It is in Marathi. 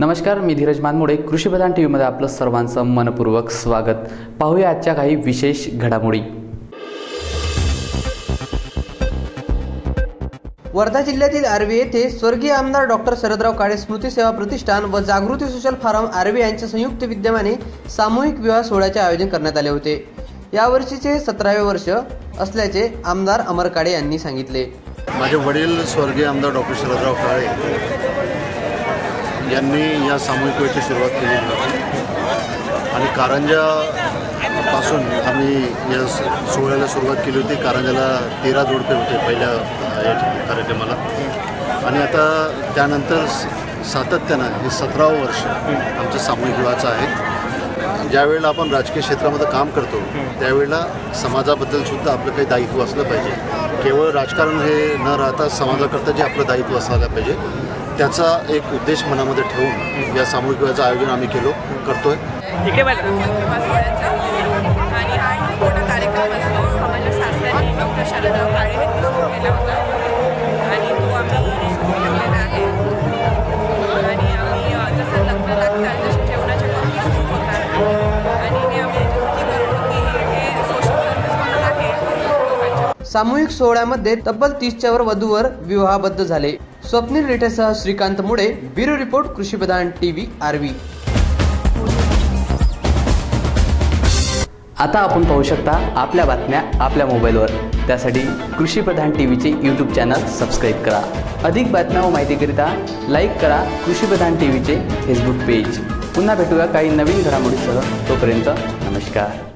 नमस्कार मी धीरज मानमोडे. कृषीप्रधान टी व्हीमध्ये आपलं सर्वांचं मनपूर्वक स्वागत. पाहूया आजच्या काही विशेष घडामोडी. वर्धा जिल्ह्यातील आर्वी येथे स्वर्गीय आमदार डॉक्टर शरदराव काळे स्मृती सेवा प्रतिष्ठान व जागृती सोशल फार्म आर्वी यांच्या संयुक्त विद्यमाने सामूहिक विवाह सोहळ्याचे आयोजन करण्यात आले होते. यावर्षीचे सतरावे वर्ष असल्याचे आमदार अमर काळे यांनी सांगितले. माझे वडील स्वर्गीय आमदार डॉक्टर शरदराव काळे यांनी या सामूहिक वेळेची सुरुवात केली होती. आणि कारंजा पासून आम्ही या सोहळ्याला सुरुवात केली होती. कारंजाला तेरा जोडपे होते पहिल्या या कार्यक्रमाला. आणि आता त्यानंतर सातत्यानं हे सतरावं वर्ष आमचं सामूहिक विवाहाचं आहे. ज्यावेळेला आपण राजकीय क्षेत्रामध्ये काम करतो त्यावेळेला समाजाबद्दल सुद्धा आपलं काही दायित्व असलं पाहिजे. केवळ राजकारण हे न राहता समाजाकरता जे आपलं दायित्व असायला पाहिजे त्याचा एक उद्देश मनामध्ये ठेवून या सामूहिक वेळाचं आयोजन आम्ही केलो करतोय. आणि हा मोठा कार्यक्रम असतो. माझ्या सासऱ्यांनी डॉक्टर शरदराव सामूहिक सोहळ्यामध्ये तब्बल तीसच्या वर वधूवर विवाहबद्ध झाले. Swapnil रेठेसह Shrikant Mule bureau report Krishipradhan TV Arvi आता आपण पाहू शकता आपल्या बातम्या आपल्या मोबाईलवर. त्यासाठी कृषीप्रधान टी व्हीचे यूट्यूब चॅनल सबस्क्राईब करा. अधिक बातम्या व माहितीकरिता लाईक करा कृषीप्रधान टी व्हीचे फेसबुक पेज पुन्हा भेटूया काही नवीन घडामोडीसह. तोपर्यंत नमस्कार.